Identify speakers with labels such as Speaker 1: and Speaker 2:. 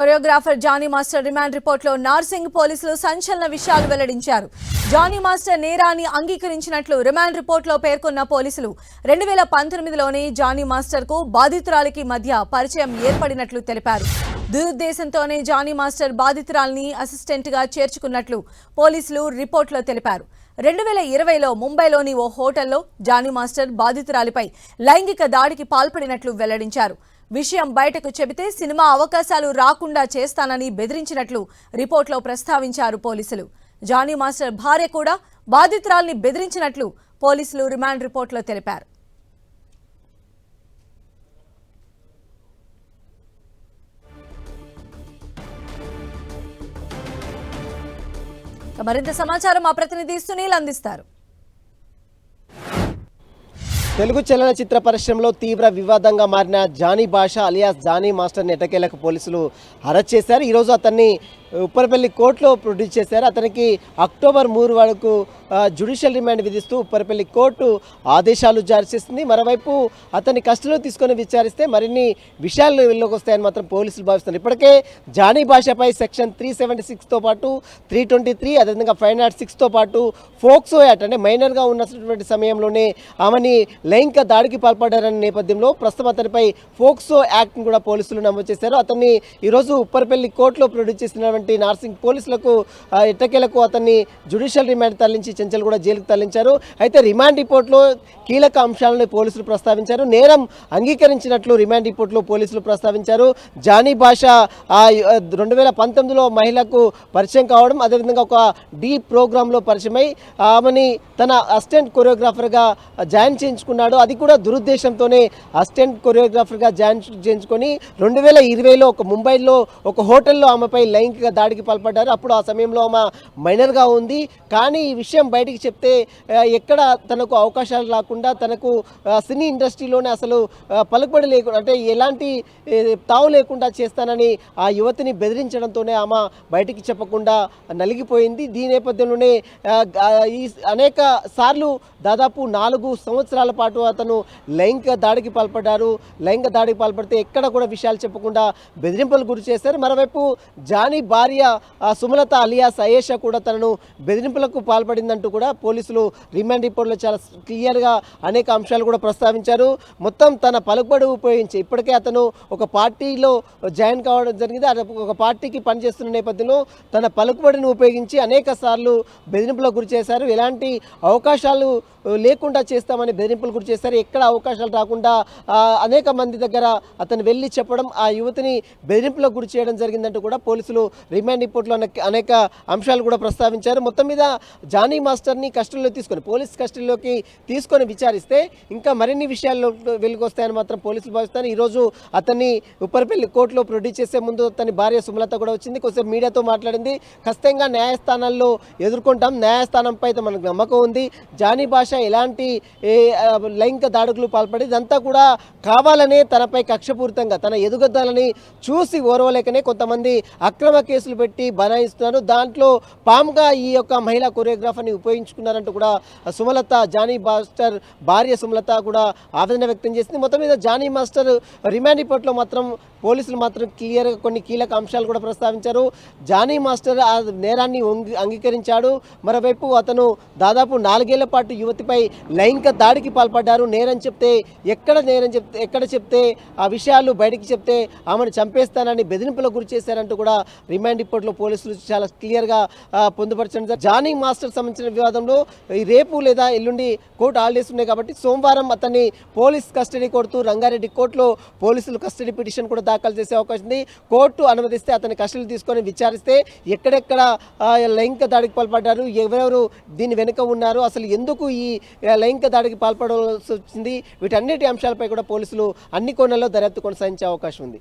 Speaker 1: Choreographer Johnny master remand రిపోర్ట్లో నార్సింగ్ పోలీసులు సంచలన విషయాలు వెల్లడించారు. జానీ మాస్టర్ నేరాన్ని అంగీకరించినట్లు రిమాండ్ రిపోర్ట్లో పేర్కొన్న పోలీసులు రెండు వేల పంతొమ్మిదిలోనే జానీ మాస్టర్కు బాధితురాలికి మధ్య పరిచయం ఏర్పడినట్లు తెలిపారు. దురుద్దేశంతోనే జానీ మాస్టర్ బాధితురాల్ని అసిస్టెంట్గా చేర్చుకున్నట్లు పోలీసులు రిపోర్ట్లో తెలిపారు. రెండు వేల ఇరవైలో ముంబైలోని ఓ హోటల్లో జానీ మాస్టర్ బాధితురాలిపై లైంగిక దాడికి పాల్పడినట్లు వెల్లడించారు. విషయం బయటకు చెబితే సినిమా అవకాశాలు రాకుండా చేస్తానని బెదిరించినట్లు రిపోర్ట్లో ప్రస్తావించారు పోలీసులు. జానీ మాస్టర్ భార్య కూడా బాధితురాల్ని బెదిరించినట్లు పోలీసులు రిమాండ్ రిపోర్ట్లో తెలిపారు. మరింత సమాచారం మా ప్రతినిధి సునీల్ అందిస్తారు.
Speaker 2: తెలుగు చలనచిత్ర పరిశ్రమలో తీవ్ర వివాదంగా మారిన జానీ భాష అలియాస్ జానీ మాస్టర్ని ఎటకేలకు పోలీసులు అరెస్ట్ చేశారు? ఈరోజు అతన్ని ఉప్పరపల్లి కోర్టులో ప్రొడ్యూస్ చేశారు. అతనికి అక్టోబర్ మూడు వరకు జ్యుడిషియల్ రిమాండ్ విధిస్తూ ఉప్పరపల్లి కోర్టు ఆదేశాలు జారీ చేసింది మరోవైపు అతన్ని కస్టడీలో తీసుకొని విచారిస్తే మరిన్ని విషయాలు వెళ్ళలోకి వస్తాయని మాత్రం పోలీసులు భావిస్తున్నారు. ఇప్పటికే జానీ భాషపై సెక్షన్ త్రీ సెవెంటీ సిక్స్తో పాటు త్రీ ట్వంటీ త్రీ అదేవిధంగా ఫైవ్ నాట్ సిక్స్తో పాటు ఫోక్సో యాక్ట్ అంటే మైనర్గా ఉన్నటువంటి సమయంలోనే ఆమెని లైంగిక దాడికి పాల్పడ్డారనే నేపథ్యంలో ప్రస్తుతం అతనిపై ఫోక్సో యాక్ట్ని కూడా పోలీసులు నమోదు చేశారు. అతన్ని ఈరోజు ఉప్పరపల్లి కోర్టులో ప్రొడ్యూస్ ఉన్నటువంటి నార్సింగ్ పోలీసులకు ఆ, ఎట్టకేలకు అతన్ని జ్యుడిషియల్ రిమాండ్ తరలించి చెంచల్ కూడా జైలుకు తరలించారు. అయితే రిమాండ్ రిపోర్ట్లో కీలక అంశాలను పోలీసులు ప్రస్తావించారు. నేరం అంగీకరించినట్లు రిమాండ్ రిపోర్ట్లో పోలీసులు ప్రస్తావించారు. జానీ భాష రెండు వేల పంతొమ్మిదిలో మహిళకు పరిచయం కావడం అదేవిధంగా ఒక డీ ప్రోగ్రాంలో పరిచయమై ఆమెని తన అసిస్టెంట్ కొరియోగ్రాఫర్గా జాయిన్ చేయించుకున్నాడు. అది కూడా దురుద్దేశంతోనే అసిస్టెంట్ కొరియోగ్రాఫర్గా జాయిన్ చేయించుకొని రెండు వేల ఇరవైలో ఒక ముంబైలో ఒక హోటల్లో ఆమెపై లైంగిక దాడికి పాల్పడ్డారు. అప్పుడు ఆ సమయంలో ఆమె మైనర్గా ఉంది. కానీ ఈ విషయం బయటికి చెప్తే ఎక్కడ తనకు అవకాశాలు రాకుండా తనకు సినీ ఇండస్ట్రీలోనే అసలు పలుకుబడి లేకుండా అంటే ఎలాంటి తావు లేకుండా చేస్తానని ఆ యువతిని బెదిరించడంతోనే ఆమె బయటికి చెప్పకుండా నలిగిపోయింది. దీని నేపథ్యంలోనే ఈ అనేక సార్లు దాదాపు నాలుగు సంవత్సరాల పాటు అతను లైంగిక దాడికి పాల్పడ్డారు. లైంగిక దాడికి పాల్పడితే ఎక్కడ కూడా విషయాలు చెప్పకుండా బెదిరింపులు గురి చేశారు. మరోవైపు జానీ భార్య సుమలత అలియాస్ అయేషా కూడా తనను బెదిరింపులకు పాల్పడిందంటూ కూడా పోలీసులు రిమాండ్ రిపోర్ట్లో చాలా క్లియర్గా అనేక అంశాలు కూడా ప్రస్తావించారు. మొత్తం తన పలుకుబడి ఉపయోగించి ఇప్పటికే అతను ఒక పార్టీలో జాయిన్ కావడం జరిగింది. ఒక పార్టీకి పనిచేస్తున్న నేపథ్యంలో తన పలుకుబడిని ఉపయోగించి అనేక సార్లు బెదిరింపులకు గురి చేశారు. ఎలాంటి అవకాశాలు లేకుండా చేస్తామని బెదిరింపులు గురి చేశారు. ఎక్కడ అవకాశాలు రాకుండా అనేక మంది దగ్గర అతను వెళ్ళి చెప్పడం ఆ యువతిని బెదిరింపులకు గురి చేయడం జరిగిందంటూ కూడా పోలీసులు రిమాండ్ రిపోర్ట్లో అనేక- అంశాలు కూడా ప్రస్తావించారు. మొత్తం మీద జానీ మాస్టర్ని కస్టడీలో తీసుకొని పోలీస్ కస్టడీలోకి తీసుకొని విచారిస్తే ఇంకా మరిన్ని విషయాల్లో వెలుగొస్తాయని మాత్రం పోలీసులు భావిస్తారు ఈరోజు అతన్ని ఉప్పరపల్లి కోర్టులో ప్రొడ్యూస్ చేసే ముందు అతని భార్య సుమలత కూడా వచ్చింది. కొంచెం మీడియాతో మాట్లాడింది. ఖచ్చితంగా న్యాయస్థానాల్లో ఎదుర్కొంటాం. న్యాయస్థానంపై అయితే మనకు నమ్మకం ఉంది. జానీ భాష ఎలాంటి లైంగిక దాడుకులు పాల్పడి ఇదంతా కూడా కావాలనే తనపై కక్షపూరితంగా తన ఎదుగుదలని చూసి ఓర్వలేకనే కొంతమంది అక్రమ కేసులు పెట్టి బనాయిస్తున్నారు. దాంట్లో పాముగా ఈ యొక్క మహిళా కొరియోగ్రాఫర్ని ఉపయోగించుకున్నారంటూ కూడా సుమలత జానీ మాస్టర్ భార్య సుమలత కూడా ఆవేదన వ్యక్తం చేసింది. మొత్తం మీద జానీ మాస్టర్ రిమాండ్ రిపోర్ట్లో మాత్రం పోలీసులు మాత్రం క్లియర్గా కొన్ని కీలక అంశాలు కూడా ప్రస్తావించారు. జానీ మాస్టర్ ఆ నేరాన్ని అంగీకరించాడు. మరోవైపు అతను దాదాపు నాలుగేళ్ళ పాటు యువతిపై లైంగిక దాడికి పాల్పడ్డారు. నేరం చెప్తే ఎక్కడ నేరం చెప్తే ఎక్కడ చెప్తే ఆ విషయాలు బయటికి చెప్తే ఆమెను చంపేస్తానని బెదిరింపులకు గురి చేశారంటూ కూడా రిమాండ్ రిపోర్ట్లో పోలీసులు చాలా క్లియర్గా ఆ, పొందుపరచడం జానీ మాస్టర్ సంబంధించిన వివాదంలో ఈ రేపు లేదా ఎల్లుండి కోర్టు హాలిడేస్ ఉన్నాయి కాబట్టి సోమవారం అతన్ని పోలీస్ కస్టడీ కోరుతూ రంగారెడ్డి కోర్టులో పోలీసులు కస్టడీ పిటిషన్ కూడా దాఖలు చేసే అవకాశం ఉంది. కోర్టు అనుమతిస్తే అతని కస్టడీ తీసుకొని విచారిస్తే ఎక్కడెక్కడ లైంగిక దాడికి పాల్పడ్డారు ఎవరెవరు దీని వెనుక ఉన్నారు అసలు ఎందుకు ఈ లైంగిక దాడికి పాల్పడాల్సి వచ్చింది? వీటన్నిటి అంశాలపై కూడా పోలీసులు అన్ని కోణాల్లో దర్యాప్తు కొనసాగించే అవకాశం ఉంది.